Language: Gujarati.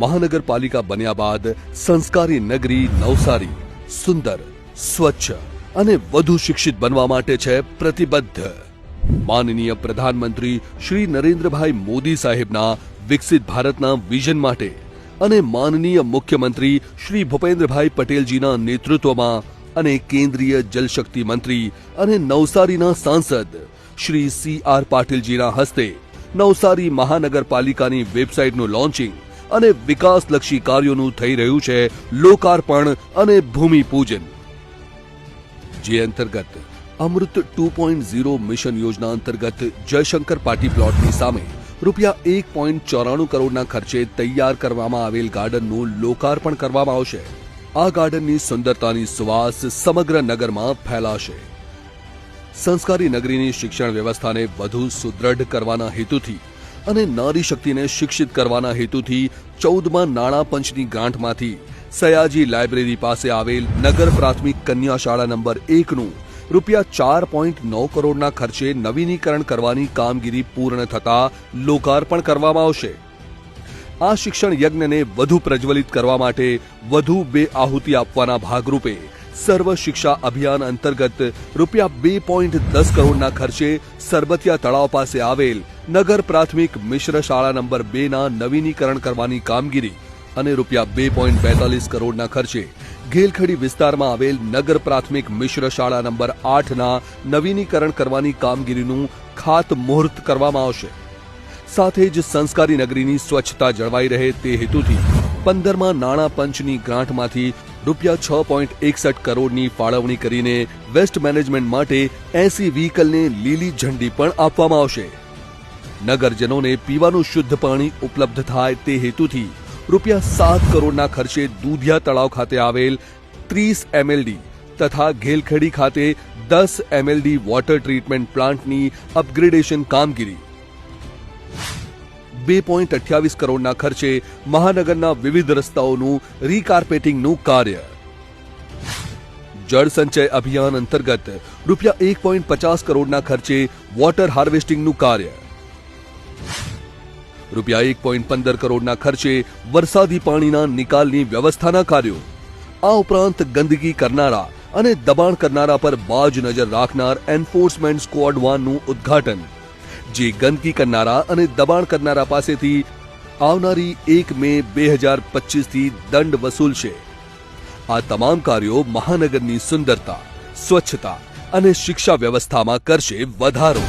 મહાનગરપાલિકા બન્યા બાદ સંસ્કારી નગરી નવસારી સુંદર, સ્વચ્છ અને વધુ શિક્ષિત બનવા માટે છે પ્રતિબદ્ધ. માનનીય પ્રધાનમંત્રી શ્રી નરેન્દ્રભાઈ મોદી સાહેબના વિકસિત ભારતના વિઝન માટે અને માનનીય મુખ્યમંત્રી શ્રી ભૂપેન્દ્રભાઈ પટેલજીના નેતૃત્વમાં અને કેન્દ્રીય જલશક્તિ મંત્રી અને નવસારીના સાંસદ શ્રી સી આર પાટીલજીના હસ્તે નવસારી મહાનગરપાલિકાની વેબસાઇટનું લોન્ચિંગ અને વિકાસલક્ષી કાર્યોનું થઈ રહ્યું છે લોકાર્પણ અને ભૂમિપૂજન. જે અંતર્ગત Amrut two point zero mission યોજના અંતર્ગત જયશંકર પાર્ટી પ્લોટની સામે રૂપિયા એક પોઈન્ટ ચોરાણું કરોડના ખર્ચે તૈયાર કરવામાં આવેલ ગાર્ડનનું લોકાર્પણ કરવામાં આવશે. આ ગાર્ડનની સુંદરતાની સુવાસ સમગ્ર નગરમાં ફેલાશે. સંસ્કારી નગરીની શિક્ષણ વ્યવસ્થાને વધુ સુદૃઢ કરવાના હેતુથી અને નારી શક્તિને શિક્ષિત કરવાના હેતુથી ચૌદમાં નાણાં પંચની ગાંઠમાંથી સયાજી લાઇબ્રેરી પાસે આવેલ નગર પ્રાથમિક કન્યા શાળા નંબર એકનું રૂપિયા ચાર પોઈન્ટ નવ કરોડના ખર્ચે નવીનીકરણ કરવાની કામગીરી પૂર્ણ થતા લોકાર્પણ કરવામાં આવશે. આ શિક્ષણ યજ્ઞને વધુ પ્રજ્વલિત કરવા માટે વધુ બે આહુતિ આપવાના ભાગરૂપે સર્વ શિક્ષા અભિયાન અંતર્ગત રૂપિયા બે પોઈન્ટ દસ કરોડના ખર્ચે સરબતિયા તળાવ પાસે આવેલ નગર પ્રાથમિક મિશ્ર શાળા નંબર બે ના નવીનીકરણ કરવાની કામગીરી અને રૂપિયા બે પોઈન્ટ બેતાલીસ કરોડના ખર્ચે ઘેલખડી વિસ્તારમાં આવેલ નગર પ્રાથમિક મિશ્ર શાળા નંબર આઠના નવીનીકરણ કરવાની કામગીરીનું ખાતમુહૂર્ત કરવામાં આવશે. સાથે જ સંસ્કારી નગરીની સ્વચ્છતા જળવાઈ રહે તે હેતુથી પંદરમાં નાણાં પંચની ગ્રાન્ટમાંથી રૂપિયા છ પોઈન્ટ એકસઠ કરોડની ફાળવણી કરીને વેસ્ટ મેનેજમેન્ટ માટે એસી વ્હીકલને લીલી ઝંડી પણ આપવામાં આવશે. નગરજનોને પીવાનું શુદ્ધ પાણી ઉપલબ્ધ થાય તે હેતુથી રૂપિયા સાત કરોડના ખર્ચે દૂધિયા તળાવ ખાતે આવેલ ત્રીસ એમએલડી તથા ઘેલખેડી ખાતે દસ એમએલડી વોટર ટ્રીટમેન્ટ પ્લાન્ટની અપગ્રેડેશન કામગીરી. બે પોઈન્ટ અઠ્યાવીસ કરોડના ખર્ચે મહાનગરના વિવિધ રસ્તાઓનું રીકાર્પેટિંગનું કાર્ય. જળ સંચય અભિયાન અંતર્ગત રૂપિયા એક પોઈન્ટ પચાસ કરોડના ખર્ચે વોટર હાર્વેસ્ટિંગનું કાર્ય. રૂપિયા એક પોઈન્ટ પંદર કરોડના ખર્ચે વરસાદી પાણીના નિકાલની વ્યવસ્થાના કાર્યો. આ ઉપરાંત ગંદકી કરનારા અને દબાણ કરનારા પર બાજ નજર રાખનાર એન્ફોર્સમેન્ટ સ્કવોડ વાનનું ઉદ્ઘાટન. જે ગંદકી કરનારા અને દબાણ કરનારા પાસેથી આવનારી એક મે બે હજાર પચીસથી દંડ વસૂલશે. આ તમામ કાર્યો મહાનગરની સુંદરતા, સ્વચ્છતા અને શિક્ષા વ્યવસ્થામાં કરશે વધારો.